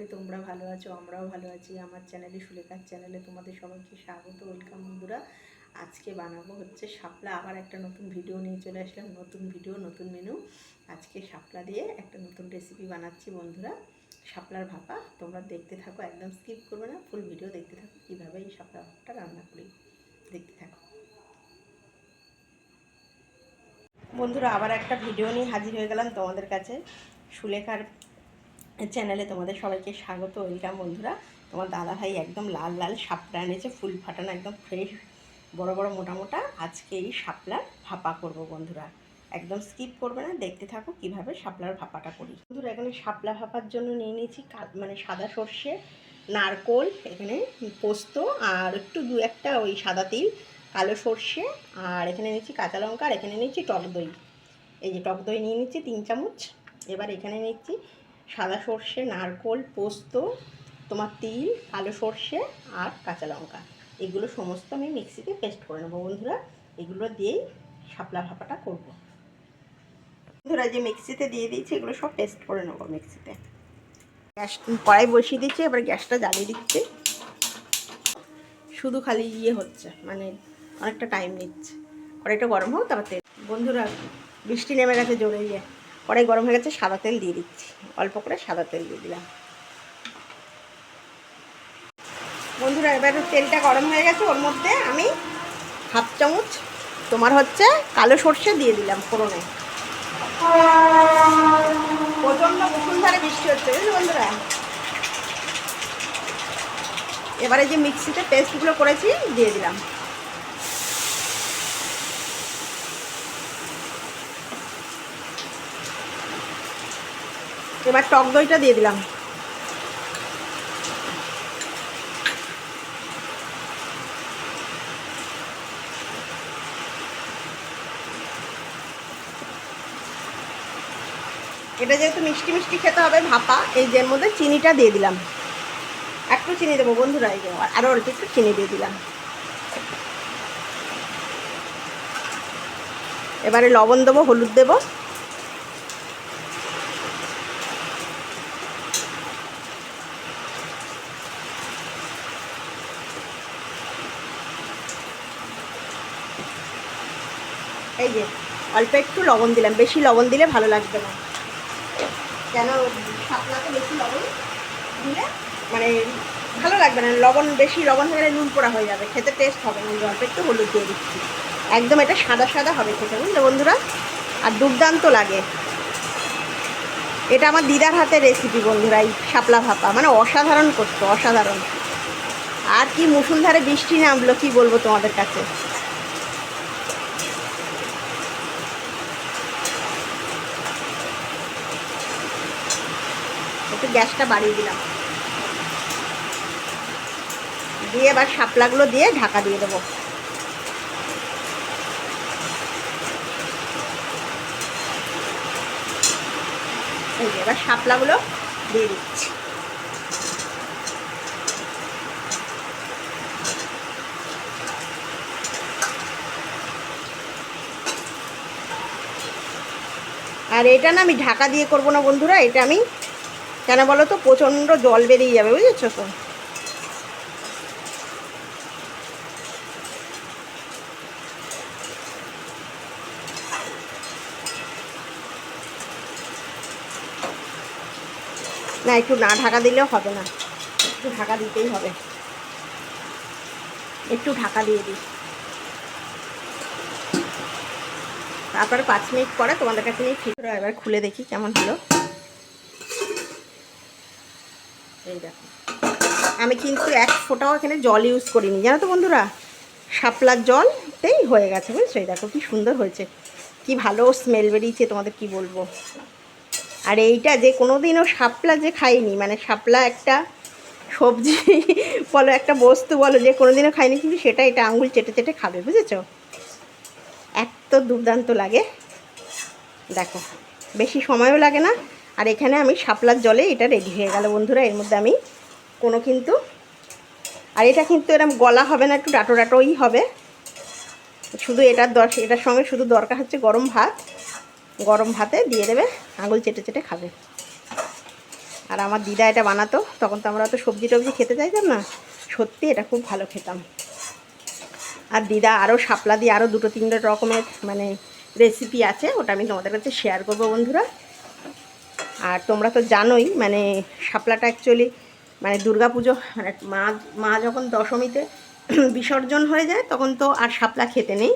করি তোমরা ভালো আছো, আমরাও ভালো আছি। আমার চ্যানেলে সুলেখার চ্যানেলে তোমাদের সবাইকে স্বাগত ওয়েলকাম বন্ধুরা। আজকে বানাবো হচ্ছে শাপলা। আবার একটা নতুন ভিডিও নিয়ে চলে আসলাম, নতুন ভিডিও নতুন মেনু আজকে শাপলা দিয়ে একটা নতুন রেসিপি বানাচ্ছি বন্ধুরা, শাপলার ভাপা। তোমরা দেখতে থাকো, একদম স্কিপ করবে না। ফুল ভিডিও দেখতে থাকো, কীভাবে এই শাপলা ভাপাটা রান্না করি। দেখতে থাকো। বন্ধুরা, আবার একটা ভিডিও নিয়ে হাজির হয়ে গেলাম তোমাদের কাছে। সুলেখার চ্যানেলে তোমাদের সবাইকে স্বাগত ওয়েলকাম বন্ধুরা। তোমার দাদা ভাই একদম লাল লাল শাপলা এনেছে, ফুল ফাটানো একদম ফ্রেশ বড় বড়, মোটা মোটা। আজকে এই শাপলার ভাপা করব বন্ধুরা। একদম স্কিপ করবে না, দেখতে থাকো কীভাবে শাপলার ভাপাটা করি। বন্ধুরা, এখানে শাপলা ভাপার জন্য নিয়ে নিয়েছি মানে সাদা সর্ষে, নারকোল, এখানে পোস্ত আর একটু দু একটা ওই সাদা তিল, কালো সর্ষে আর এখানে নিয়েছি কাঁচা লঙ্কা আর এখানে নিয়েছি টক দই। এই যে টক দই নিয়ে নিচ্ছি তিন চামচ। এবার এখানে নিচ্ছি সাদা সর্ষে, নারকোল, পোস্ত, তোমার তিল কালো সর্ষে আর কাঁচা লঙ্কা। এগুলো সমস্ত আমি মিক্সিতে পেস্ট করে নেব বন্ধুরা। এগুলো দিয়েই শাপলা ভাপাটা করব। বন্ধুরা, যে মিক্সিতে দিয়ে দিয়েছি, এগুলো সব পেস্ট করে নেব মিক্সিতে। গ্যাস কড়াই বসিয়ে দিচ্ছি এবার গ্যাসটা জ্বালিয়ে দিচ্ছি। শুধু খালি ইয়ে হচ্ছে মানে অনেকটা টাইম নিচ্ছে। কড়াইটা গরম হোক, তারপর বন্ধুরা, বৃষ্টি নেমে গেছে জোরে গিয়ে। কড়াই গরম হয়ে গেছে, সাদা তেল দিয়ে দিচ্ছি। অল্প করে সাদা তেল দিয়ে দিলাম। বন্ধুরা, এবার তেলটা গরম হয়ে গেছে, ওর মধ্যে আমি হাফ চামচ তোমার হচ্ছে কালো সর্ষে দিয়ে দিলাম ফোড়নে। প্রচণ্ড মুসুলধারে বৃষ্টি হচ্ছে বন্ধুরা? এবারে যে মিক্সিতে পেস্টগুলো করেছি, দিয়ে দিলাম। এবার টক দইটা দিয়ে দিলাম। এটা যেহেতু মিষ্টি মিষ্টি খেতে হবে ভাপা, এই যে মধ্যে চিনিটা দিয়ে দিলাম। একটু চিনি দেবো বন্ধুরা, এই যে আরও অল্প একটু চিনি দিয়ে দিলাম। এবারে লবণ দেবো, হলুদ দেবো। এই যে, অল্প একটু লবণ দিলাম। বেশি লবণ দিলে ভালো লাগবে না। কেন? শাপলাতে বেশি লবণ দিলে মানে ভালো লাগবে না। লবণ, বেশি লবণ হয়ে গেলে নুন পোড়া হয়ে যাবে। খেতে টেস্ট হবে না। অল্প একটু হলুদ দিয়ে দিচ্ছি। একদম এটা সাদা সাদা হবে খেতে, বুঝলে বন্ধুরা? আর দুর্দান্ত লাগে। এটা আমার দিদার হাতের রেসিপি বন্ধুরা, এই শাপলা ভাপা। মানে অসাধারণ করতো, অসাধারণ। আর কি মুসুলধারে বৃষ্টি নামলো, কি বলব তোমাদের কাছে? একটু গ্যাসটা বাড়িয়ে দিলাম। দিয়ে এবার শাপলাগুলো দিয়ে ঢাকা দিয়ে দেবো। এই এবার শাপলাগুলো দিয়ে দিচ্ছি। আর এটা না আমি ঢাকা দিয়ে করব না বন্ধুরা, এটা আমি কেন বলো তো? প্রচণ্ড জল বেরিয়ে যাবে, বুঝেছ তো? না, একটু না ঢাকা দিলেও হবে না। একটু ঢাকা দিতেই হবে। একটু ঢাকা দিয়ে দিই। তারপরে পাঁচ মিনিট পরে তোমাদের কাছে নিয়ে ঠিক এবার খুলে দেখি কেমন হলো। দেখো আমি কিন্তু এক ফোঁটাও এখানে জল ইউজ করিনি। জানো তো বন্ধুরা? শাপলার জলতেই হয়ে গেছে, বুঝছ? এই দেখো কি সুন্দর হয়েছে। কি ভালো স্মেল বেরিয়েছে, তোমাদের কি বলব? আর এইটা যে কোনো দিনও শাপলা যে খাইনি মানে শাপলা একটা সবজি বলো, একটা বস্তু বলো, যে কোনো দিনও খাইনি, কিন্তু সেটা এটা আঙুল চেটে চেটে খাবে, বুঝেছ? এত দুর্দান্ত লাগে। দেখো, বেশি সময়ও লাগে না আর এখানে আমি শাপলার জলে এটা রেডি হয়ে গেল বন্ধুরা, এর মধ্যে আমি কোনো কিন্তু আর এটা কিন্তু এরকম গলা হবে না, একটু ডাটো ডাটোই হবে। শুধু এটার দর এটার সঙ্গে শুধু দরকার হচ্ছে গরম ভাত। গরম ভাতে দিয়ে দেবে, আঙুল চেটে চেটে খাবে। আর আমার দিদা এটা বানাতো, তখন তো আমরা তো সবজি টবজি খেতে চাইতাম না। সত্যি এটা খুব ভালো খেতাম। আর দিদা আরও শাপলা দিয়ে আরও দুটো তিনটে রকমের মানে রেসিপি আছে, ওটা আমি তোমাদের কাছে শেয়ার করব বন্ধুরা। আর তোমরা তো জানোই মানে শাপলাটা অ্যাকচুয়ালি মানে পুজো মানে মা মা যখন দশমীতে বিসর্জন হয়ে যায়, তখন তো আর শাপলা খেতে নেই।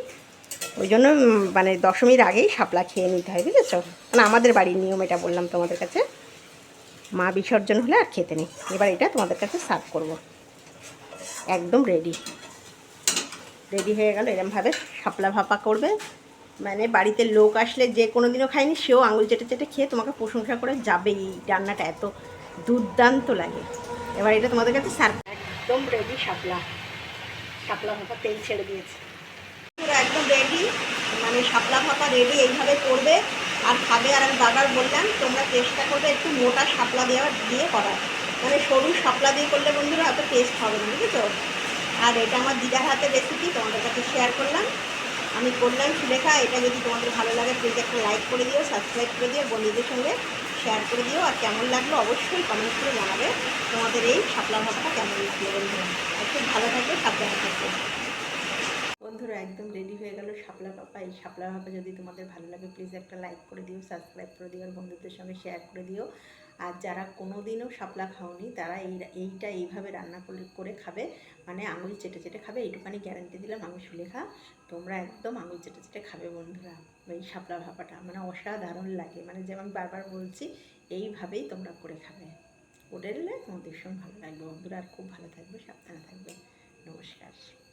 ওই জন্য মানে দশমীর আগেই শাপলা খেয়ে নিতে হয়, বুঝেছ? মানে আমাদের বাড়ির নিয়ম এটা বললাম তোমাদের কাছে। মা বিসর্জন হলে আর খেতে নেই। এবার এটা তোমাদের কাছে সার্ভ করব। একদম রেডি রেডি হয়ে গেল, এরমভাবে শাপলা ভাপা করবে। মানে বাড়িতে লোক আসলে যে কোনো দিনও খায়নি, সেও আঙুল চেটে চেটে খেয়ে তোমাকে প্রশংসা করে যাবে এই রান্নাটা এত দুর্দান্ত লাগে। এবার এটা তোমাদের কাছে সার্ভ একদম রেডি শাপলা। শাপলা ভাপা তেল ছেড়ে দিয়েছে। একদম রেডি মানে শাপলা ভাপা রেডি এইভাবে করবে আর খাবে। আর আমি বারবার বললাম, তোমরা চেষ্টা করবে একটু মোটা শাপলা দেওয়া দিয়ে করার। মানে সরু শাপলা দিয়ে করলে বন্ধুরা অত টেস্ট হবে না, বুঝেছ? আর এটা আমার দিদার হাতের রেসিপি তোমাদের কাছে শেয়ার করলাম। আমি করলাম সুলেখা, এটা যদি তোমাদের ভালো লাগে প্লিজ একটা লাইক করে দিও সাবস্ক্রাইব করে দিও, বন্ধুদের সঙ্গে শেয়ার করে দিও, আর কেমন লাগল অবশ্যই কমেন্ট করে জানাবে। তোমাদের এই শাপলা ভাবটা কেমন লাগল বন্ধুরা? খুব ভালো থাকবে, সাবধানে থাকবে। বন্ধুরা, একদম রেডি হয়ে গেল শাপলা পাপা এই শাপলা ভাপা যদি তোমাদের ভালো লাগে প্লিজ একটা লাইক করে দিও সাবস্ক্রাইব করে দিও, আর বন্ধুদের সঙ্গে শেয়ার করে দিও। আর যারা কোনো দিনও শাপলা খাওনি, তারা এই এইটা এইভাবে রান্না করে করে খাবে। মানে আঙুল চেটে চেটে খাবে, এইটুখানি গ্যারান্টি দিলাম আমি সুলেখা। তোমরা একদম আঙুল চেটে চেটে খাবে বন্ধুরা, এই শাপলা ভাপাটা। মানে অসাধারণ লাগে। মানে যেমন বারবার বলছি, এইভাবেই তোমরা করে খাবে। করে নিলে তোমাদের ভীষণ ভালো লাগবে বন্ধুরা, আর খুব ভালো থাকবে, সাবধানে থাকবে। নমস্কার।